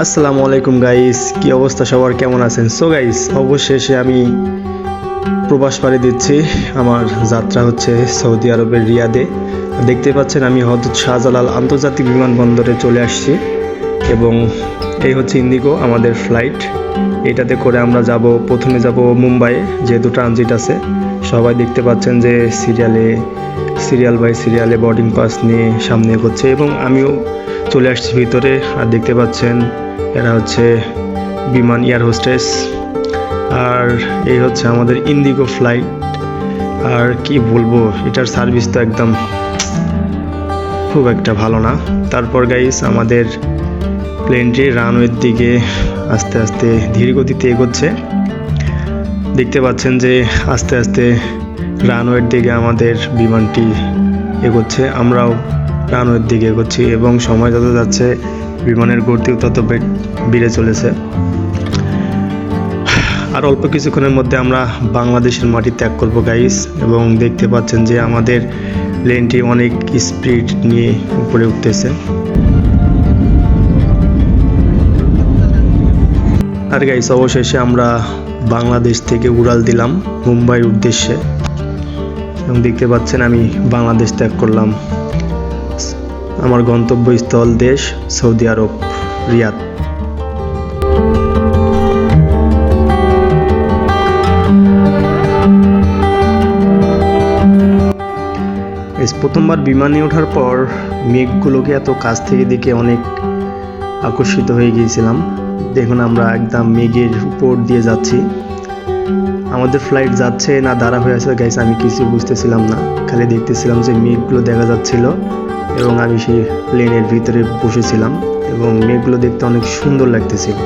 আসসালামু আলাইকুম গাইস কি অবস্থা? সবার কেমন আছেন? সো গাইস অবশেষে আমি প্রবাস পাড়ি দিচ্ছি। আমার যাত্রা হচ্ছে সৌদি আরবের রিয়াদে। দেখতে পাচ্ছেন, আমি হজরত শাহজালাল আন্তর্জাতিক বিমানবন্দরে চলে আসছি এবং এই হচ্ছে ইন্ডিগো, আমাদের ফ্লাইট এটাতে করে আমরা যাব, প্রথমে যাব মুম্বাইয়ে, যেহেতু ট্রানজিট আছে। সবাই দেখতে পাচ্ছেন যে সিরিয়ালে সিরিয়াল বাই সিরিয়ালে বোর্ডিং পাস নিয়ে সামনে এগোচ্ছে এবং আমিও চলে আসছি ভিতরে। আর দেখতে পাচ্ছেন, এরা হচ্ছে বিমান এয়ার হোস্টেস আর এই হচ্ছে আমাদের ইন্ডিগো ফ্লাইট আর কি বলব, এটার সার্ভিস তো একদম খুব একটা ভালো না। তারপর গাইস আমাদের প্লেনটি রানওয়ের দিকে আস্তে আস্তে ধীর গতিতে এগোচ্ছে। দেখতে পাচ্ছেন যে আস্তে আস্তে রানওয়ের দিকে আমাদের বিমানটি এগোচ্ছে, আমরাও রানওয়ের দিকে এগোচ্ছি এবং সময় যত যাচ্ছে, বিমানের গতিও তত বেড়ে চলেছে। আর অল্প কিছুক্ষণের মধ্যে আমরা বাংলাদেশের মাটি ত্যাগ করব গাইস এবং দেখতে পাচ্ছেন যে আমাদের প্লেনটি অনেক স্পিড নিয়ে উপরে উঠতেছে। আর গাইস অবশেষে আমরা বাংলাদেশ থেকে উড়াল দিলাম মুম্বাইয়ের উদ্দেশ্যে। এবং দেখতে পাচ্ছেন আমি বাংলাদেশ ত্যাগ করলাম। আমার গন্তব্যস্থল দেশ সৌদি আরব, রিয়াদ। প্রথমবার বিমানে ওঠার পর মেঘগুলোকে এত কাছ থেকে দেখে অনেক আকর্ষিত হয়ে গিয়েছিলাম। দেখুন আমরা একদম মেঘের উপর দিয়ে যাচ্ছি। আমাদের ফ্লাইট যাচ্ছে না, দাঁড়া হয়ে আছে। গাইছে আমি কিছু বুঝতেছিলাম না। খালি দেখতেছিলাম যে মেঘগুলো দেখা যাচ্ছিল এবং আমি সেই প্লেনের ভিতরে বসেছিলাম এবং মেঘগুলো দেখতে অনেক সুন্দর লাগতেছিল।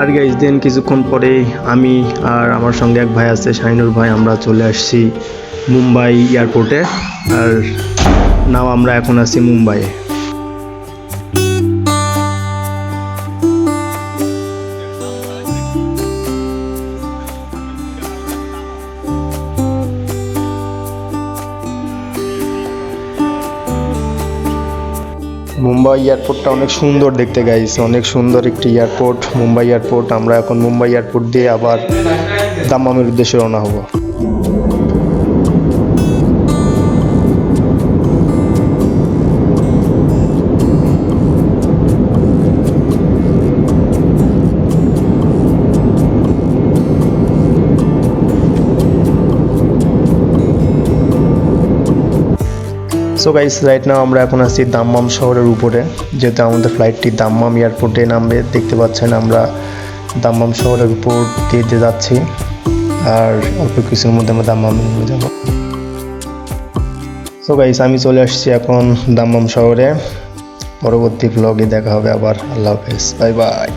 আর গাইজ দেন কিছুক্ষণ পরে আমি আর আমার সঙ্গে এক ভাই আছে, শাহিনুর ভাই, আমরা চলে আসছি মুম্বাই এয়ারপোর্টে আর নাও আমরা এখন আছি মুম্বাইয়ে। মুম্বাই এয়ারপোর্টটা অনেক সুন্দর দেখতে গাইস অনেক সুন্দর একটি এয়ারপোর্ট, মুম্বাই এয়ারপোর্ট। আমরা এখন মুম্বাই এয়ারপোর্ট দিয়ে আবার দাম্মামের উদ্দেশ্যে রওনা হব। সো গাইস রাইট নাও আমরা এখন আসছি দাম্মাম শহরের উপরে, যেহেতু আমাদের ফ্লাইটটি দাম্মাম এয়ারপোর্টে নামবে, দেখতে পাচ্ছেন আমরা দাম্মাম শহরের উপর দিয়ে দিয়ে যাচ্ছি, আর অল্প কিছুর মধ্যে আমরা দাম্মাম নেমে যাব। সো গাইস আমি চলে আসছি এখন দাম্মাম শহরে, পরবর্তী ব্লগে দেখা হবে আবার, আল্লাহ হাফেজ বাই বাই